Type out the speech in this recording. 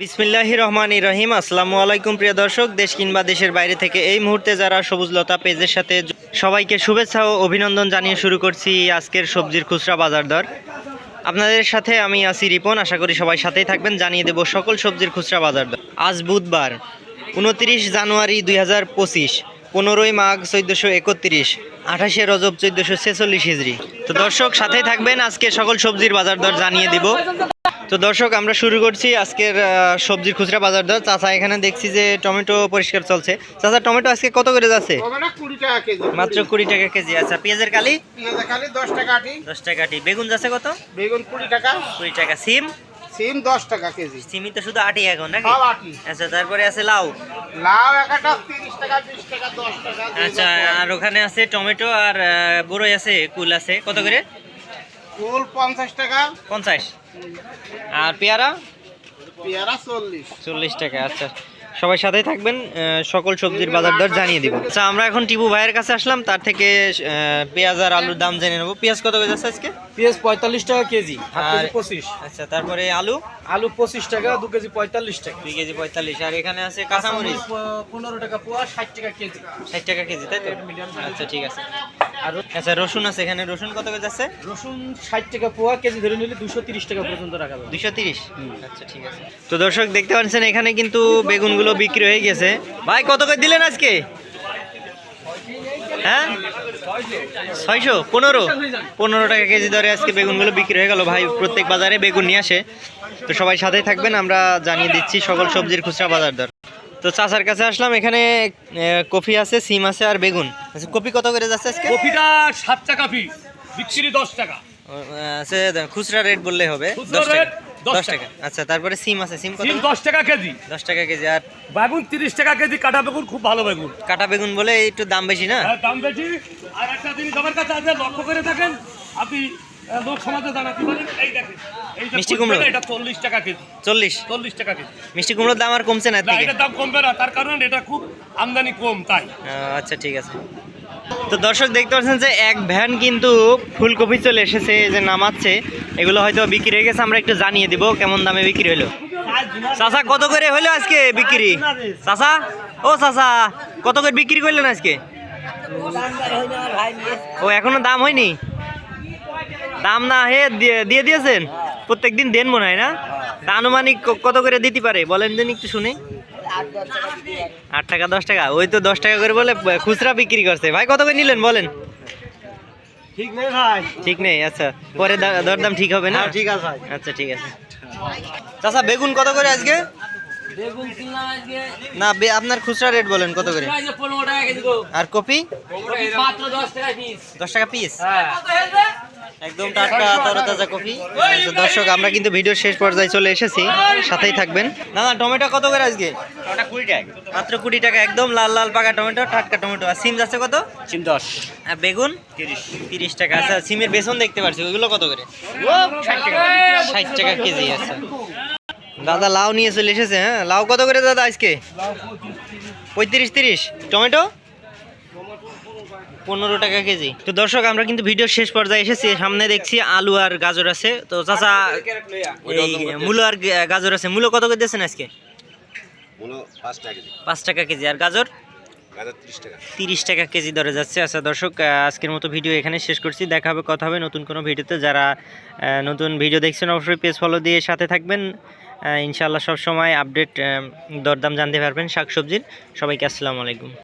বিসমিল্লাহ রহমান রহিম। আসসালামু আলাইকুম প্রিয় দর্শক, দেশ কিংবা দেশের বাইরে থেকে এই মুহূর্তে যারা সবুজ লতা পেজের সাথে সবাইকে শুভেচ্ছা ও অভিনন্দন জানিয়ে শুরু করছি আজকের সবজির খুচরা বাজার দর। আপনাদের সাথে আমি আছি রিপন, আশা করি সবাই সাথেই থাকবেন। জানিয়ে দেব সকল সবজির খুচরা বাজার দর। আজ বুধবার, উনত্রিশ জানুয়ারি দুই হাজার পঁচিশ, পনেরোই মাঘ চোদ্দোশো একত্রিশ, আঠাশে রজব চোদ্দোশো ছেচল্লিশ হিজড়ি। তো দর্শক, সাথেই থাকবেন আজকে সকল সবজির বাজার দর জানিয়ে দিব। তো দর্শক আমরা শুরু করছি আজকের সবজির খুচরা বাজার দর। চাচা এখানে দেখছি যে টমেটো পরিষ্কার চলছে। চাচা টমেটো আজকে কত করে যাচ্ছে? মাত্র কুড়ি টাকা কেজি। আচ্ছা পেঁয়াজের কালি? দশ টাকা আটি। দশ টাকা বেগুন যাচ্ছে কত? বেগুন কুড়ি টাকা। কুড়ি টাকা। সিম? সিম দশ টাকা কেজি। তো শুধু আটি এখন নাকি? সব আটি। আচ্ছা তারপরে আছে লাউ। লাউ একটা তিরিশ টাকা বিশ টাকা দশ টাকা আচ্ছা আর ওখানে আছে টমেটো আর বড়ই আছে কুল আছে। কত করে? ফুল পঞ্চাশ টাকা। পঞ্চাশ। আর পেয়ারা? পেয়ারা চল্লিশ। চল্লিশ টাকা আচ্ছা। সবাই সাথেই থাকবেন সকল সবজির বাজার দর জানিয়ে দিব। আচ্ছা আমরা এখন টিপু ভাইয়ের কাছে আসলাম তার থেকে পেঁয়াজ আর আলুর দাম জেনে নেব। পেঁয়াজ কত করে যাচ্ছে আজকে? পেঁয়াজ পঁয়তাল্লিশ টাকা কেজি আর- কেজি পঁচিশ। আচ্ছা তারপরে আলু? আলু পঁচিশ টাকা দু কেজি পঁয়তাল্লিশ টাকা। দুই কেজি পঁয়তাল্লিশ আর এখানে আছে কাঁচামরিচ? পনেরো টাকা পোয়া ষাট টাকা কেজি। ষাট টাকা কেজি তাই তো? আচ্ছা ঠিক আছে। আর আচ্ছা রসুন আছে এখানে। রসুন কত করে যাচ্ছে? রসুন ষাট টাকা পোয়া কেজি ধরে নিলে দুশো তিরিশ টাকা পর্যন্ত রাখা যাবে। দুইশো তিরিশ? আচ্ছা ঠিক আছে। তো দর্শক দেখতে পাচ্ছেন এখানে কিন্তু বেগুনগুলো বিক্রি হয়ে গেছে। ভাই কত করে দিলেন আজকে? হ্যাঁ? ছয়শো? পনেরো? পনেরো টাকা কেজি দরে আজকে বেগুনগুলো বিক্রি হয়ে গেল। ভাই প্রত্যেক বাজারে বেগুন নিয়ে আসে। তো সবাই সাথেই থাকবেন আমরা জানিয়ে দিচ্ছি সকল সবজির খুচরা বাজার দর। তো চাচার কাছে আসলাম এখানে কফি আছে সিম আছে আর বেগুন। আচ্ছা কপি কত করে যাচ্ছে আজকে? কপিটা সাত টাকা পিস বিক্রি দশ টাকা। আছে খুচরা রেট বললে হবে দশ টাকা। দশ টাকা। আচ্ছা তারপরে সিম আছে সিম কত? সিম দশ টাকা কেজি। দশ টাকা কেজি আর বেগুন তিরিশ টাকা কেজি কাটা বেগুন খুব ভালো বেগুন। কাটা বেগুন বলে একটু দাম বেশি না? হ্যাঁ, দাম বেশি। আর একটা জিনিস আমার কাছে আছে লক্ষ্য করে থাকেন আপনি লোক সমাজে জানাতে পারেন এই দেখেন মিষ্টি কুমড়ো? এটা চল্লিশ টাকা কেজি। চল্লিশ? চল্লিশ টাকা কেজি। মিষ্টি কুমড়োর দাম আর কমছে না এর না থেকে? এটার দাম কমবে না তার কারণ এটা খুব আমদানি কম তাই। আচ্ছা ঠিক আছে। তো দর্শক দেখতে পাচ্ছেন যে এক ভ্যান কিন্তু ফুলকপি চলে এসেছে যে নামাচ্ছে। এগুলো হয়তো বিক্রি হয়ে গেছে আমরা একটু জানিয়ে দিব কেমন দামে বিক্রি হলো। চাচা কত করে হলো আজকে বিক্রি? চাচা? ও চাচা কত করে বিক্রি করলেন আজকে? ও এখনও দাম হয়নি? দাম না হে দিয়ে দিয়ে দিয়েছেন? প্রত্যেকদিন দেন মনে হয় না? তা আনুমানিক কত করে দিতে পারে? বলেন দিন একটু শুনি। আট টাকা দশ টাকা। ওই তো দশ টাকা করে বলে খুচরা বিক্রি করছে। ভাই কত করে নিলেন? বলেন। ঠিক নেই ভাই। ঠিক নেই? আচ্ছা পরে দা- দরদাম ঠিক হবে না? ঠিক আছে আচ্ছা ঠিক আছে। চাচা বেগুন কত করে আজকে? বেগুন কিনলাম আজকে না আপনার খুচরা রেট বলেন কত করে? আর কপি? দশ টাকা পিস। দশ টাকা পিস? হ্যাঁ। একদম টাটকা তরতাজা কফি। আচ্ছা, দর্শক আমরা কিন্তু ভিডিওর শেষ পর্যায়ে চলে এসেছি। সাথেই থাকবেন। না না টমেটো কত করে আজকে? ওটা কুড়ি টাকা। মাত্র কুড়ি টাকা একদম লাল লাল পাকা টমেটো টাটকা টমেটো। আর সিম যাচ্ছে কত? সিম দশ। আর বেগুন? তিরিশ। তিরিশ টাকা। আচ্ছা সিমের বেসন দেখতে পাচ্ছি ওইগুলো কত করে? ষাট টাকা কেজি আচ্ছা। দাদা লাউ নিয়ে চলে এসেছে হ্যাঁ? লাউ কত করে দাদা আজকে? পঁয়ত্রিশ তিরিশ। টমেটো? পনেরো টাকা কেজি। তো দর্শক আমরা কিন্তু ভিডিও শেষ পর্যায়ে এসেছি। সামনে দেখছি আলু আর গাজর আছে। তো চাচা এই মূলো আর গাজর আছে। মূলো কত করে দিয়েছেন আজকে? পাঁচ টাকা কেজি। আর গাজর? ত্রিশ টাকা। কেজি দরে যাচ্ছে। আচ্ছা দর্শক আজকের মতো ভিডিও এখানে শেষ করছি। দেখা হবে কথা হবে নতুন কোনো ভিডিওতে। যারা নতুন ভিডিও দেখছেন অবশ্যই পেজ ফলো দিয়ে সাথে থাকবেন। ইনশাআল্লাহ সব সময় আপডেট দরদাম জানতে পারবেন শাকসবজির। সবাইকে আসসালামু আলাইকুম।